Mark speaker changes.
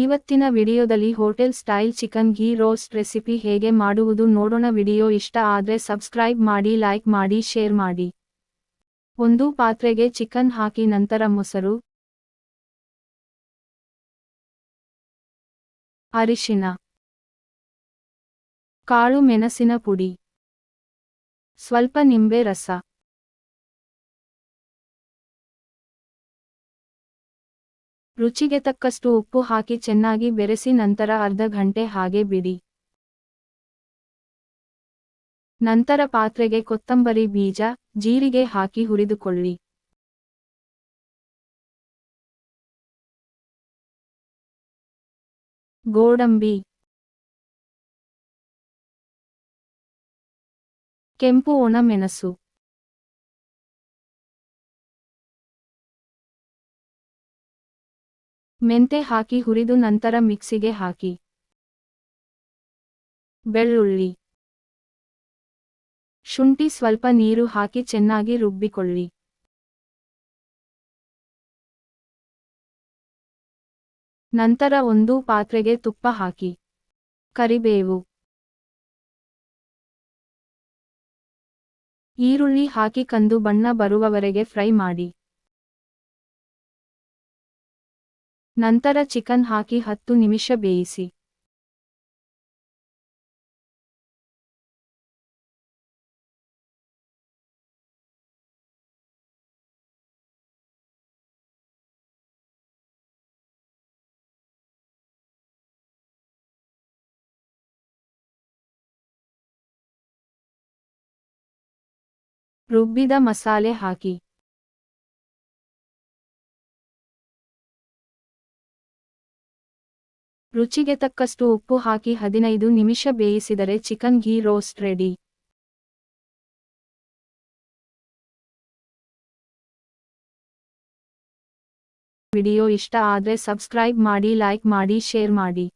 Speaker 1: ಇವತ್ತಿನ ವಿಡಿಯೋದಲ್ಲಿ hotel style chicken ghee roast recipe ಹೇಗೆ ಮಾಡುವುದು ನೋಡೋಣ. ವಿಡಿಯೋ ಇಷ್ಟ ಆದರೆ ಸಬ್ಸ್ಕ್ರೈಬ್ ಮಾಡಿ, ಲೈಕ್ ಮಾಡಿ, ಶೇರ್ ಮಾಡಿ. ಒಂದು ಪಾತ್ರೆಗೆ ಚಿಕನ್ ಹಾಕಿ ನಂತರ ಮೊಸರು. ಅರಿಶಿನ ಕಾಳು ಮೆಣಸಿನ ಪುಡಿ. ಸ್ವಲ್ಪ ನಿಂಬೆ ರಸ. ರುಚಿಗೆ ತಕ್ಕಷ್ಟು ಉಪ್ಪು ಹಾಕಿ ಚೆನ್ನಾಗಿ ಬೆರೆಸಿ ನಂತರ ಅರ್ಧ ಗಂಟೆ ಹಾಗೆ ಬಿಡಿ. ನಂತರ ಪಾತ್ರೆಗೆ ಕೊತ್ತಂಬರಿ ಬೀಜ, ಜೀರಿಗೆ ಹಾಕಿ ಹುರಿದುಕೊಳ್ಳಿ. ಗೋಡಂಬಿ. ಕೆಂಪು ಒಣಮೆಣಸು ಮೆಂತೆ ಹಾಕಿ ಹುರಿದು ನಂತರ ಮಿಕ್ಸಿಗೆ ಹಾಕಿ. ಬೆಳ್ಳುಳ್ಳಿ. ಶುಂಠಿ ಸ್ವಲ್ಪ ನೀರು ಹಾಕಿ ಚೆನ್ನಾಗಿ ರುಬ್ಬಿಕೊಳ್ಳಿ. ನಂತರ ಒಂದು ಪಾತ್ರೆಗೆ ತುಪ್ಪ ಹಾಕಿ. ಕರಿಬೇವು. ಈರುಳ್ಳಿ ಹಾಕಿ ಕಂದು ಬಣ್ಣ ಬರುವವರೆಗೆ ಫ್ರೈ ಮಾಡಿ. ನಂತರ ಚಿಕನ್ ಹಾಕಿ ಹತ್ತು ನಿಮಿಷ ಬೇಯಿಸಿ. ರುಬ್ಬಿದ ಮಸಾಲೆ ಹಾಕಿ. ರುಚಿಗೆ ತಕ್ಕಷ್ಟು ಉಪ್ಪು ಹಾಕಿ ಹದಿನೈದು ನಿಮಿಷ ಬೇಯಿಸಿದರೆ chicken ghee roast ready. Video ಇಷ್ಟ ಆದರೆ ಸಬ್ಸ್ಕ್ರೈಬ್ ಮಾಡಿ, ಲೈಕ್ ಮಾಡಿ, ಶೇರ್ ಮಾಡಿ.